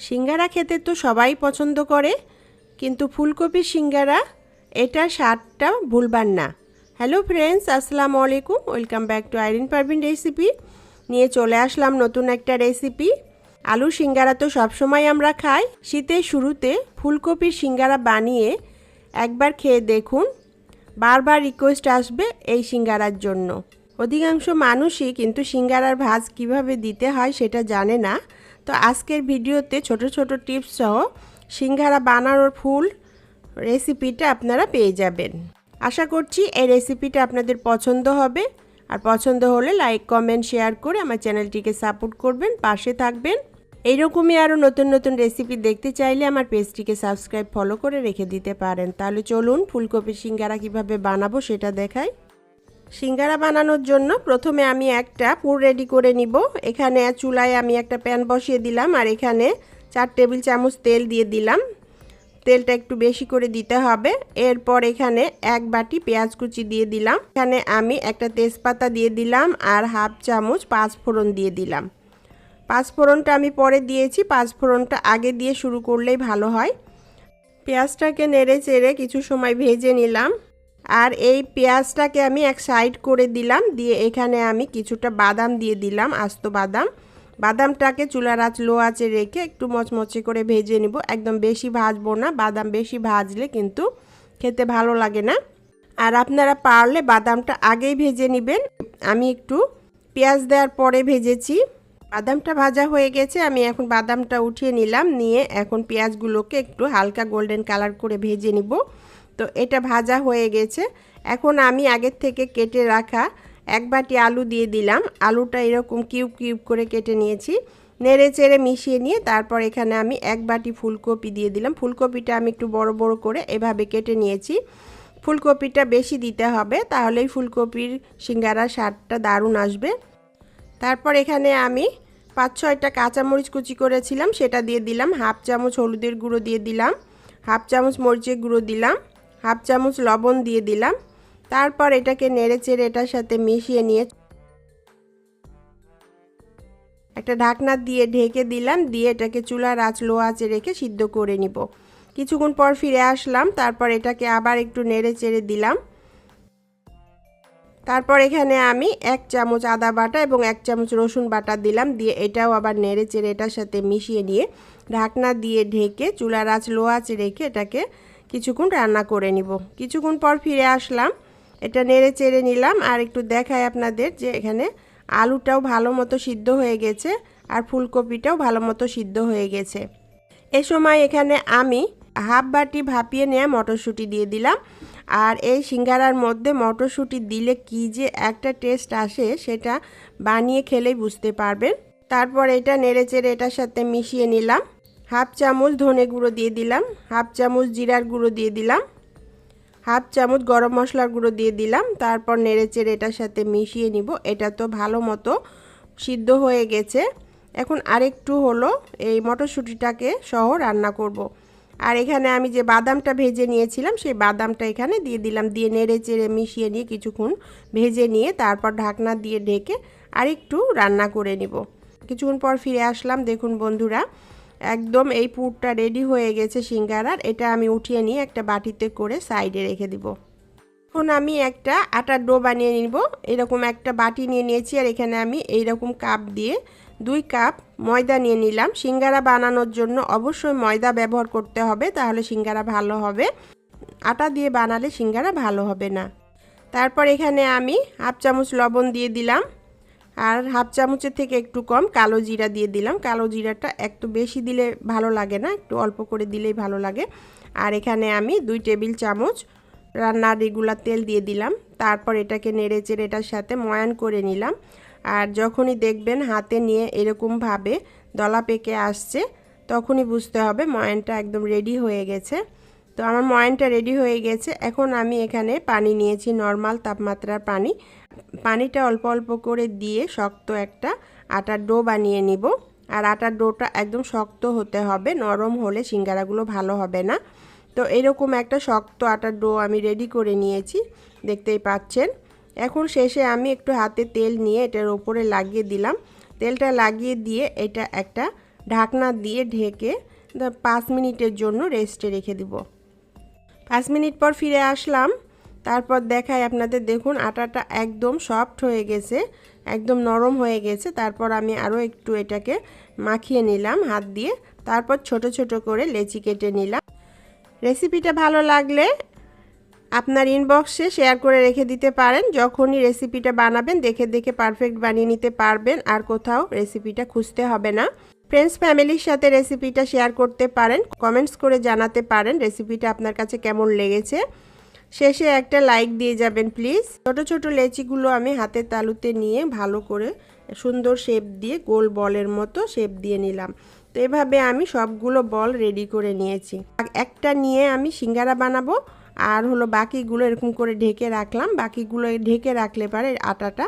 সিঙ্গারা খেতে তো সবাই পছন্দ করে, কিন্তু ফুলকপির সিঙ্গারা, এটা স্বাদটা ভুলবার না। হ্যালো ফ্রেন্ডস, আসসালামু আলাইকুম, welcome back to Irin Parvin recipe. নিয়ে চলে আসলাম নতুন একটা রেসিপি। আলু সিঙ্গারা তো সবসময় আমরা খাই। শীতের শুরুতে ফুলকপির সিঙ্গারা বানিয়ে একবার খেয়ে দেখুন। বারবার রিকোয়েস্ট আসবে এই সিঙ্গারার জন্য। অধিকাংশ মানুষই কিন্তু সিঙ্গারার ভাজ কীভাবে দিতে হয় সেটা জানে না। তো আজকের ভিডিওতে ছোট ছোট টিপস সহ সিঙ্গারা বানানোর ফুল রেসিপিটা আপনারা পেয়ে যাবেন। আশা করছি এই রেসিপিটা আপনাদের পছন্দ হবে। আর পছন্দ হলে লাইক, কমেন্ট, শেয়ার করে আমার চ্যানেলটিকে সাপোর্ট করবেন, পাশে থাকবেন। এইরকমই আরও নতুন নতুন রেসিপি দেখতে চাইলে আমার পেজটিকে সাবস্ক্রাইব, ফলো করে রেখে দিতে পারেন। তাহলে চলুন ফুলকপি সিঙ্গারা কীভাবে বানাবো সেটা দেখাই। সিঙ্গারা বানানোর জন্য প্রথমে আমি একটা পুর রেডি করে নিব। এখানে চুলায় আমি একটা প্যান বসিয়ে দিলাম আর এখানে চার টেবিল চামচ তেল দিয়ে দিলাম। তেলটা একটু বেশি করে দিতে হবে। এরপর এখানে এক বাটি পেঁয়াজ কুচি দিয়ে দিলাম। এখানে আমি একটা তেজপাতা দিয়ে দিলাম আর হাফ চামচ পাঁচ ফোড়ন দিয়ে দিলাম। পাঁচ ফোড়নটা আমি পরে দিয়েছি। পাঁচ ফোড়নটা আগে দিয়ে শুরু করলেই ভালো হয়। পেঁয়াজটাকে নেড়ে চেড়ে কিছু সময় ভেজে নিলাম। আর এই পেঁয়াজটাকে আমি এক সাইড করে দিলাম, দিয়ে এখানে আমি কিছুটা বাদাম দিয়ে দিলাম, আস্ত বাদাম। বাদামটাকে চুলার আঁচ, লো আঁচে রেখে একটু মচমচে করে ভেজে নিব। একদম বেশি ভাজবো না, বাদাম বেশি ভাজলে কিন্তু খেতে ভালো লাগে না। আর আপনারা পারলে বাদামটা আগেই ভেজে নেবেন। আমি একটু পেঁয়াজ দেওয়ার পরে ভেজেছি। বাদামটা ভাজা হয়ে গেছে, আমি এখন বাদামটা উঠিয়ে নিলাম, নিয়ে এখন পেঁয়াজগুলোকে একটু হালকা গোল্ডেন কালার করে ভেজে নিব। তো এটা ভাজা হয়ে গেছে। এখন আমি আগের থেকে কেটে রাখা এক বাটি আলু দিয়ে দিলাম। আলুটা এরকম কিউব কিউব করে কেটে নিয়েছি। নেড়ে চেড়ে মিশিয়ে নিয়ে তারপর এখানে আমি এক বাটি ফুলকপি দিয়ে দিলাম। ফুলকপিটা আমি একটু বড় বড় করে এভাবে কেটে নিয়েছি। ফুলকপিটা বেশি দিতে হবে তাহলেই ফুলকপির সিঙ্গারা স্বাদটা দারুণ আসবে। তারপর এখানে আমি পাঁচ ছয়টা কাঁচামরিচ কুচি করেছিলাম, সেটা দিয়ে দিলাম। হাফ চামচ হলুদের গুঁড়ো দিয়ে দিলাম। হাফ চামচ মরিচের গুঁড়ো দিলাম। হাফ চামচ লবণ দিয়ে দিলাম। তারপর এটাকে নেড়ে চেড়ে এটার সাথে মিশিয়ে নিয়ে একটা ঢাকনা দিয়ে ঢেকে দিলাম, দিয়ে এটাকে চুলার আঁচ লো আঁচে রেখে সিদ্ধ করে নিব। কিছুক্ষণ পর ফিরে আসলাম, তারপর এটাকে আবার একটু নেড়ে চেড়ে দিলাম। তারপর এখানে আমি এক চামচ আদা বাটা এবং এক চামচ রসুন বাটা দিলাম, দিয়ে এটাও আবার নেড়ে চেড়ে এটার সাথে মিশিয়ে নিয়ে ঢাকনা দিয়ে ঢেকে চুলার আঁচ লো আঁচে রেখে এটাকে কিছুক্ষণ রান্না করে নিব। কিছুক্ষণ পর ফিরে আসলাম। এটা নেড়ে চেড়ে নিলাম আর একটু দেখাই আপনাদের যে এখানে আলুটাও ভালো মতো সিদ্ধ হয়ে গেছে আর ফুলকপিটাও ভালো মতো সিদ্ধ হয়ে গেছে। এ সময় এখানে আমি হাফ বাটি ভাপিয়ে নেওয়া মটরশুঁটি দিয়ে দিলাম। আর এই সিঙ্গারার মধ্যে মটরশুঁটি দিলে কি যে একটা টেস্ট আসে সেটা বানিয়ে খেলেই বুঝতে পারবেন। তারপর এটা নেড়ে চেড়ে এটার সাথে মিশিয়ে নিলাম। হাফ চামচ ধনে গুঁড়ো দিয়ে দিলাম, হাফ চামচ জিরার গুঁড়ো দিয়ে দিলাম, হাফ চামচ গরম মশলার গুঁড়ো দিয়ে দিলাম, তারপর নেড়ে চেড়ে এটার সাথে মিশিয়ে নিব, এটা তো ভালো মতো সিদ্ধ হয়ে গেছে এখন আরেকটু হলো এই মটরশুঁটিটাকে সহ রান্না করব। আর এখানে আমি যে বাদামটা ভেজে নিয়েছিলাম, সেই বাদামটা এখানে দিয়ে দিলাম, দিয়ে নেড়ে চেড়ে মিশিয়ে নিয়ে কিছুক্ষণ ভেজে নিয়ে তারপর ঢাকনা দিয়ে ঢেকে আরেকটু রান্না করে নিব কিছুক্ষণ পর ফিরে আসলাম, দেখুন বন্ধুরা একদম এই পুরটা রেডি হয়ে গেছে সিঙ্গারার। এটা আমি উঠিয়ে নিয়ে একটা বাটিতে করে সাইডে রেখে দিব। এখন আমি একটা আটার ডো বানিয়ে নিব। এরকম একটা বাটি নিয়ে নিয়েছি আর এখানে আমি এইরকম কাপ দিয়ে দুই কাপ ময়দা নিয়ে নিলাম। সিঙ্গারা বানানোর জন্য অবশ্যই ময়দা ব্যবহার করতে হবে, তাহলে সিঙ্গারা ভালো হবে। আটা দিয়ে বানালে সিঙ্গারা ভালো হবে না। তারপর এখানে আমি হাফ চামচ লবণ দিয়ে দিলাম। আর হাফ চামচের থেকে একটু কম কালো জিরা দিয়ে দিলাম। কালো জিরাটা একটু বেশি দিলে ভালো লাগে না, একটু অল্প করে দিলেই ভালো লাগে। আর এখানে আমি দুই টেবিল চামচ রান্নার রেগুলার তেল দিয়ে দিলাম। তারপর এটাকে নেড়ে চেড়ে এটার সাথে ময়ান করে নিলাম। আর যখনই দেখবেন হাতে নিয়ে এরকমভাবে দলা পেকে আসছে, তখনই বুঝতে হবে ময়ানটা একদম রেডি হয়ে গেছে। তো আমার ময়ানটা রেডি হয়ে গেছে। এখন আমি এখানে পানি নিয়েছি নর্মাল তাপমাত্রার পানি। পানিটা অল্প অল্প করে দিয়ে শক্ত একটা আটার ডো বানিয়ে নিব। আর আটার ডোটা একদম শক্ত হতে হবে, নরম হলে সিঙ্গারাগুলো ভালো হবে না। তো এরকম একটা শক্ত আটার ডো আমি রেডি করে নিয়েছি, দেখতেই পাচ্ছেন। এখন শেষে আমি একটু হাতে তেল নিয়ে এটার ওপরে লাগিয়ে দিলাম। তেলটা লাগিয়ে দিয়ে এটা একটা ঢাকনা দিয়ে ঢেকে পাঁচ মিনিটের জন্য রেস্টে রেখে দিব। পাঁচ মিনিট পর ফিরে আসলাম। তারপর দেখাই আপনাদের, দেখুন আটাটা একদম সফট হয়ে গেছে, একদম নরম হয়ে গেছে। তারপর আমি আরও একটু এটাকে মাখিয়ে নিলাম হাত দিয়ে। তারপর ছোট ছোট করে লেচি কেটে নিলাম। রেসিপিটা ভালো লাগলে আপনার ইনবক্সে শেয়ার করে রেখে দিতে পারেন। যখনই রেসিপিটা বানাবেন, দেখে দেখে পারফেক্ট বানিয়ে নিতে পারবেন। আর কোথাও রেসিপিটা খুঁজতে হবে না। ফ্রেন্ডস ফ্যামিলির সাথে রেসিপিটা শেয়ার করতে পারেন। কমেন্টস করে জানাতে পারেন রেসিপিটা আপনার কাছে কেমন লেগেছে। শেষে একটা লাইক দিয়ে যাবেন প্লিজ ছোট ছোট লেচিগুলো আমি হাতের তালুতে নিয়ে ভালো করে সুন্দর শেপ দিয়ে গোল বলের মতো শেপ দিয়ে নিলাম। তো এভাবে আমি সবগুলো বল রেডি করে নিয়েছি। একটা নিয়ে আমি সিঙ্গারা বানাবো, আর হলো বাকিগুলো এরকম করে ঢেকে রাখলাম। বাকিগুলো ঢেকে রাখলে পারে আটাটা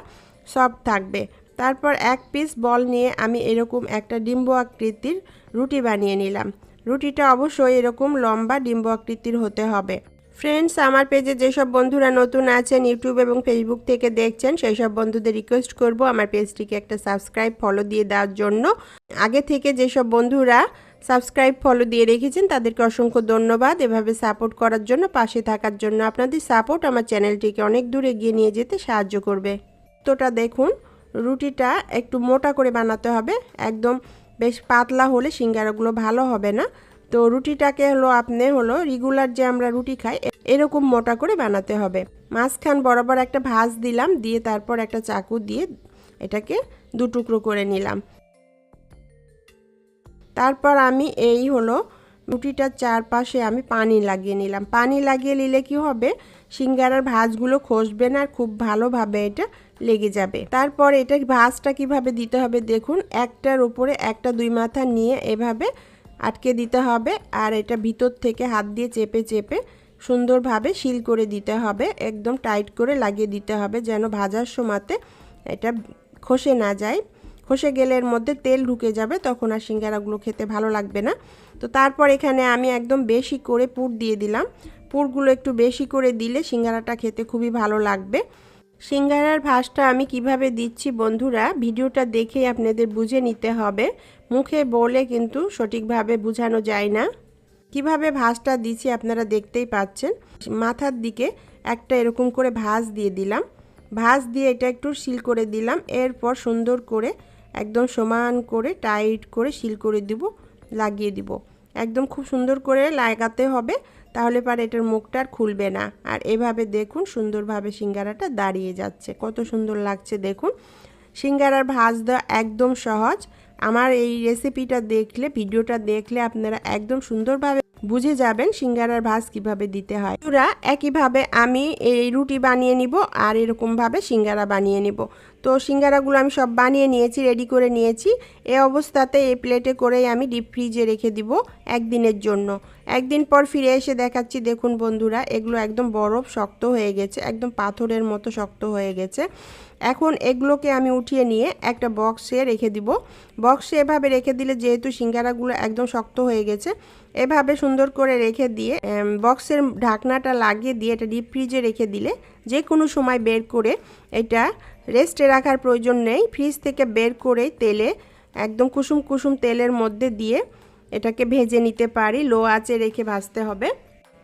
সফট থাকবে। তারপর এক পিস বল নিয়ে আমি এরকম একটা ডিম্ব আকৃতির রুটি বানিয়ে নিলাম। রুটিটা অবশ্যই এরকম লম্বা ডিম্ব আকৃতির হতে হবে। ফ্রেন্ডস আমার পেজে যেসব বন্ধুরা নতুন আছেন ইউটিউব এবং ফেসবুক থেকে দেখছেন সেই সব বন্ধুদের রিকোয়েস্ট করব আমার পেজটিকে একটা সাবস্ক্রাইব ফলো দিয়ে দেওয়ার জন্য। আগে থেকে যেসব বন্ধুরা সাবস্ক্রাইব ফলো দিয়ে রেখেছেন, তাদেরকে অসংখ্য ধন্যবাদ এভাবে সাপোর্ট করার জন্য, পাশে থাকার জন্য আপনাদের সাপোর্ট আমার চ্যানেলটিকে অনেক দূর এগিয়ে নিয়ে যেতে সাহায্য করবে। তোটা দেখুন, রুটিটা একটু মোটা করে বানাতে হবে, একদম বেশ পাতলা হলে সিঙ্গারাগুলো ভালো হবে না। তো রুটিটাকে হলো আপনি হলো রেগুলার যে আমরা রুটি খাই, এরকম মোটা করে বানাতে হবে। মাঝখান বরাবর একটা ভাঁজ দিলাম, দিয়ে তারপর একটা চাকু দিয়ে এটাকে দু টুকরো করে নিলাম। তারপর আমি এই হলো রুটিটার চারপাশে আমি পানি লাগিয়ে নিলাম। পানি লাগিয়ে নিলে কি হবে? সিঙ্গারার ভাঁজগুলো খসবে না, আর খুব ভালোভাবে এটা লেগে যাবে। তারপর এটা ভাঁজটা কীভাবে দিতে হবে দেখুন, একটার উপরে একটা দুই মাথা নিয়ে এভাবে আটকে দিতে হবে আর এটা ভিতর থেকে হাত দিয়ে চেপে চেপে সুন্দরভাবে শিল করে দিতে হবে, একদম টাইট করে লাগিয়ে দিতে হবে যেন ভাজার সময়তে এটা খসে না যায়। খসে গেলে এর মধ্যে তেল ঢুকে যাবে, তখন আর সিঙ্গারাগুলো খেতে ভালো লাগবে না। তো তারপর এখানে আমি একদম বেশি করে পুর দিয়ে দিলাম। পুরগুলো একটু বেশি করে দিলে সিঙ্গারাটা খেতে খুবই ভালো লাগবে। সিঙ্গারার ভাঁজটা আমি কীভাবে দিচ্ছি বন্ধুরা, ভিডিওটা দেখে আপনাদের বুঝে নিতে হবে। মুখে বলে কিন্তু সঠিকভাবে বোঝানো যায় না। কীভাবে ভাঁজটা দিচ্ছি আপনারা দেখতেই পাচ্ছেন। মাথার দিকে একটা এরকম করে ভাঁজ দিয়ে দিলাম। ভাঁজ দিয়ে এটা একটু সিল করে দিলাম। এরপর সুন্দর করে একদম সমান করে টাইট করে সিল করে দিব, লাগিয়ে দিব। একদম খুব সুন্দর করে লাগাতে হবে, তাহলে পারে এটার মুখটা আর খুলবে না। আর এভাবে দেখুন সুন্দরভাবে সিঙ্গারাটা দাঁড়িয়ে যাচ্ছে। কত সুন্দর লাগছে দেখুন। সিঙ্গারার ভাজ দেওয়া একদম সহজ। আমার এই রেসিপিটা দেখলে ভিডিওটা দেখলে আপনারা একদম সুন্দরভাবে বুঝে যাবেন সিঙ্গারার ভাজ কীভাবে দিতে হয়। ওরা একইভাবে আমি এই রুটি বানিয়ে নিব আর এরকমভাবে সিঙ্গারা বানিয়ে নিব। তো সিঙ্গারাগুলো আমি সব বানিয়ে নিয়েছি রেডি করে নিয়েছি। এ অবস্থাতে এই প্লেটে করেই আমি ডিপ ফ্রিজে রেখে দিব একদিনের জন্য। একদিন পর ফিরে এসে দেখাচ্ছি, দেখুন বন্ধুরা, এগুলো একদম বরফ শক্ত হয়ে গেছে, একদম পাথরের মতো শক্ত হয়ে গেছে। এখন এগুলোকে আমি উঠিয়ে নিয়ে একটা বক্সে রেখে দিব। বক্সে এভাবে রেখে দিলে যেহেতু সিঙ্গারাগুলো একদম শক্ত হয়ে গেছে, এভাবে সুন্দর করে রেখে দিয়ে বক্সের ঢাকনাটা লাগিয়ে দিয়ে এটা ডিপ ফ্রিজে রেখে দিলে যে কোনো সময় বের করে এটা রেস্টে রাখার প্রয়োজন নেই। ফ্রিজ থেকে বের করে তেলে, একদম কুসুম কুসুম তেলের মধ্যে দিয়ে এটাকে ভেজে নিতে পারি। লো আঁচে রেখে ভাজতে হবে।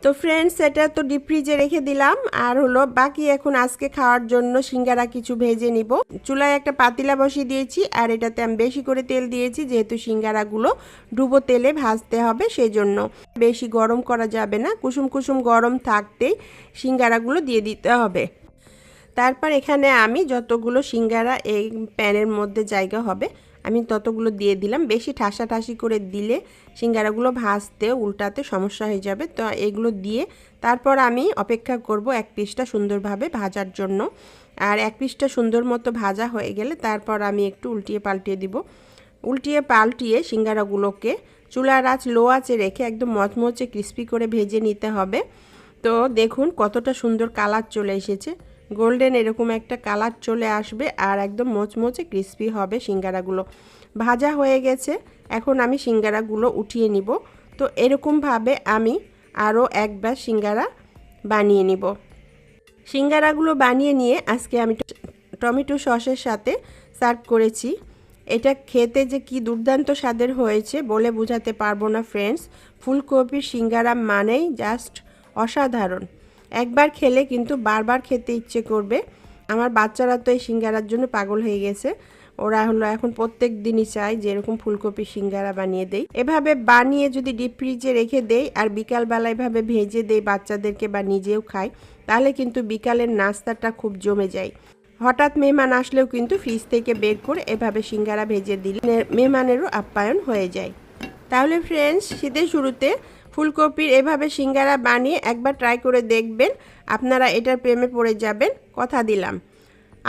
তো ফ্রেন্ডস এটা তো ডিপ ফ্রিজে রেখে দিলাম। আর হলো বাকি এখন আজকে খাওয়ার জন্য সিঙ্গারা কিছু ভেজে নিব। চুলায় একটা পাতিলা বসিয়ে দিয়েছি, আর এটাতে আমি বেশি করে তেল দিয়েছি, যেহেতু সিঙ্গারাগুলো ডুবো তেলে ভাজতে হবে সেই জন্য বেশি গরম করা যাবে না। কুসুম কুসুম গরম থাকতেই সিঙ্গারাগুলো দিয়ে দিতে হবে। তারপর এখানে আমি যতগুলো সিঙ্গারা এই প্যানের মধ্যে জায়গা হবে আমি ততগুলো দিয়ে দিলাম। বেশি ঠাসা ঠাসি করে দিলে সিঙ্গারাগুলো ভাজতে, উল্টাতে সমস্যা হয়ে যাবে। তো এগুলো দিয়ে তারপর আমি অপেক্ষা করব এক পিসটা সুন্দরভাবে ভাজার জন্য। আর এক পিসটা সুন্দর মতো ভাজা হয়ে গেলে তারপর আমি একটু উল্টিয়ে পাল্টিয়ে দিব। উল্টিয়ে পাল্টিয়ে সিঙ্গারাগুলোকে চুলার আঁচ লো আঁচে রেখে একদম মচমচে ক্রিস্পি করে ভেজে নিতে হবে। তো দেখুন কতটা সুন্দর কালার চলে এসেছে। গোল্ডেন এরকম একটা কালার চলে আসবে আর একদম মোচমোচে ক্রিস্পি হবে সিঙ্গারাগুলো। ভাজা হয়ে গেছে, এখন আমি সিঙ্গারাগুলো উঠিয়ে নিব। তো এরকমভাবে আমি আরও একবার সিঙ্গারা বানিয়ে নিব। সিঙ্গারাগুলো বানিয়ে নিয়ে আজকে আমি টমেটো সসের সাথে সার্ভ করেছি। এটা খেতে যে কি দুর্দান্ত স্বাদের হয়েছে বলে বোঝাতে পারব না ফ্রেন্ডস ফুলকপির সিঙ্গারা মানেই জাস্ট অসাধারণ। একবার খেলে কিন্তু বারবার খেতে ইচ্ছে করবে। আমার বাচ্চারা তো এই সিঙ্গারার জন্য পাগল হয়ে গেছে। ওরা হলো এখন প্রত্যেক দিনই চায় যে এরকম ফুলকপি সিঙ্গারা বানিয়ে দেই। এভাবে বানিয়ে যদি ডিপ ফ্রিজে রেখে দেই আর বিকালবেলা এভাবে ভেজে দেই বাচ্চাদেরকে বা নিজেও খাই, তাহলে কিন্তু বিকালের নাস্তাটা খুব জমে যায়। হঠাৎ মেহমান আসলেও কিন্তু ফ্রিজ থেকে বের করে এভাবে সিঙ্গারা ভেজে দিলে মেহমানেরও আপ্যায়ন হয়ে যায়। তাহলে ফ্রেন্ডস শীতের শুরুতে ফুলকপির এভাবে সিঙ্গারা বানিয়ে একবার ট্রাই করে দেখবেন, আপনারা এটার প্রেমে পড়ে যাবেন, কথা দিলাম।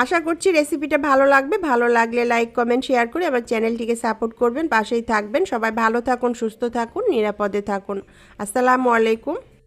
আশা করছি রেসিপিটা ভালো লাগবে। ভালো লাগলে লাইক কমেন্ট শেয়ার করে আমার চ্যানেলটিকে সাপোর্ট করবেন, পাশেই থাকবেন। সবাই ভালো থাকুন, সুস্থ থাকুন, নিরাপদে থাকুন। আসসালামু আলাইকুম।